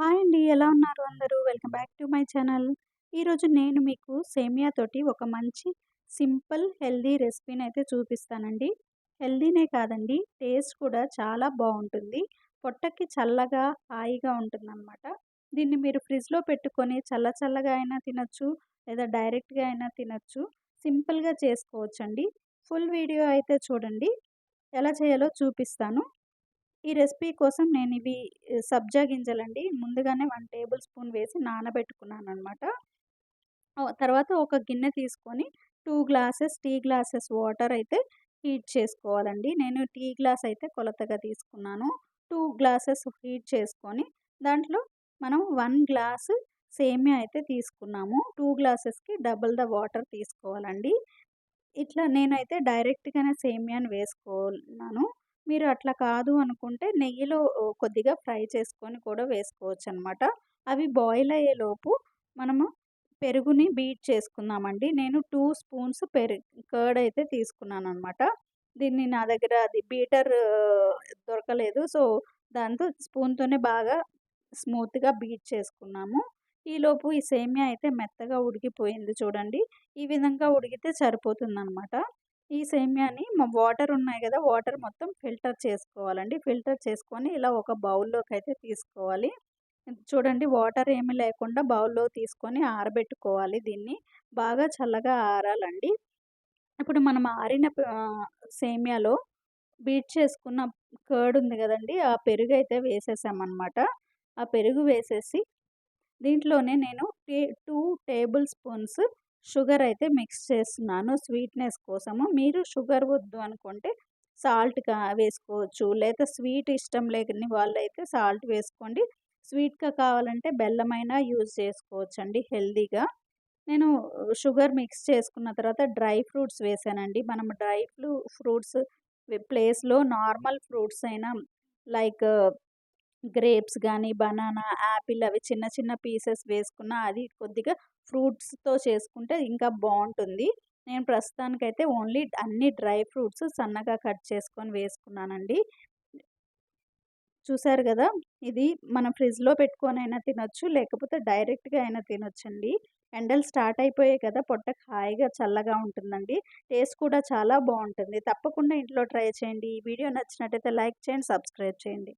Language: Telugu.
హాయ్ అండి. ఎలా ఉన్నారు అందరూ? Welcome back to my channel. ఈరోజు నేను మీకు సేమియా తోటి ఒక మంచి సింపుల్ హెల్దీ రెసిపీని అయితే చూపిస్తానండి. హెల్దీనే కాదండి టేస్ట్ కూడా చాలా బాగుంటుంది పొట్టకి చల్లగా, హాయిగా ఉంటుందనమాట. దీన్ని మీరు ఫ్రిడ్జ్‌లో పెట్టుకొని చల్ల చల్లగా అయినా తినచ్చు లేదా డైరెక్ట్‌గా అయినా తినొచ్చు. సింపుల్‌గా చేసుకోవచ్చండి. ఫుల్ వీడియో అయితే చూడండి. ఎలా చేయాలో చూపిస్తాను. ఈ రెసిపీ కోసం నేను ఇవి సబ్జా గింజలండి. ముందుగానే వన్ టేబుల్ స్పూన్ వేసి నానబెట్టుకున్నాను అనమాట తర్వాత ఒక గిన్నె తీసుకొని two glasses tea glasses water అయితే హీట్ చేసుకోవాలండి. నేను టీ గ్లాస్ అయితే కొలతగా తీసుకున్నాను. టూ గ్లాసెస్ హీట్ చేసుకొని దాంట్లో మనం వన్ గ్లాస్ సేమియా అయితే తీసుకున్నాము. టూ గ్లాసెస్‌కి డబుల్ ద వాటర్ తీసుకోవాలండి. ఇట్లా నేనైతే డైరెక్ట్‌గానే సేమియాని వేసుకున్నాను. మీరు అట్లా కాదు అనుకుంటే నెయ్యిలో కొద్దిగా ఫ్రై చేసుకొని కూడా వేసుకోవచ్చనమాట. అవి బాయిల్ అయ్యేలోపు మనము పెరుగుని బీట్ చేసుకుందామండి. నేను టూ స్పూన్స్ పెరుగు కర్డ్ అయితే తీసుకున్నాను అనమాట దీన్ని నా దగ్గర అది బీటర్ దొరకలేదు. సో, దాంతో స్పూన్‌తోనే బాగా స్మూత్‌గా బీట్ చేసుకున్నాము. ఈలోపు ఈ సేమియా అయితే మెత్తగా ఉడికిపోయింది చూడండి. ఈ విధంగా ఉడికితే సరిపోతుందనమాట. ఈ సేమ్యాని వాటర్ ఉన్నాయి కదా వాటర్ మొత్తం ఫిల్టర్ చేసుకోవాలండి. ఫిల్టర్ చేసుకొని ఇలా ఒక బౌల్‌లోకైతే తీసుకోవాలి. చూడండి వాటర్ ఏమీ లేకుండా బౌల్‌లో తీసుకొని ఆరబెట్టుకోవాలి దీన్ని. బాగా చల్లగా ఆరాలండి. ఇప్పుడు మనం ఆరిన సేమ్యాలో బీట్ చేసుకున్న కర్డ్ ఉంది కదండి ఆ పెరుగు అయితే వేసేసామనమాట. ఆ పెరుగు వేసేసి దీంట్లోనే నేను టే టూ టేబుల్ స్పూన్స్ షుగర్ అయితే మిక్స్ చేస్తున్నాను స్వీట్‌నెస్ కోసము. మీరు షుగర్ వద్దు అనుకుంటే సాల్ట్‌గా వేసుకోవచ్చు. లేదా స్వీట్ ఇష్టం లేని వాళ్ళైతే సాల్ట్ వేసుకోండి. స్వీట్‌గా కావాలంటే బెల్లమైనా యూజ్ చేసుకోవచ్చండి హెల్దీగా నేను షుగర్ మిక్స్ చేసుకున్న తర్వాత డ్రై ఫ్రూట్స్ వేసానండి. మనం డ్రై ఫ్రూ ఫ్రూట్స్ ప్లేస్‌లో నార్మల్ ఫ్రూట్స్ అయినా లైక్ గ్రేప్స్ కానీ బనానా, యాపిల్ అవి చిన్న చిన్న పీసెస్ వేసుకున్న అది కొద్దిగా ఫ్రూట్స్‌తో చేసుకుంటే ఇంకా బాగుంటుంది నేను ప్రస్తుతానికైతే ఓన్లీ అన్ని డ్రై ఫ్రూట్స్ సన్నగా కట్ చేసుకొని వేసుకున్నానండి. చూసారు కదా ఇది మనం ఫ్రిడ్జ్‌లో అయినా తినొచ్చు. లేకపోతే డైరెక్ట్‌గా అయినా తినొచ్చండి. ఎండలు స్టార్ట్ అయిపోయాయి కదా! పొట్టకి హాయిగా చల్లగా ఉంటుందండి. టేస్ట్ కూడా చాలా బాగుంటుంది తప్పకుండా ఇంట్లో ట్రై చేయండి. ఈ వీడియో నచ్చినట్టయితే లైక్ చేయండి, సబ్స్క్రైబ్ చేయండి.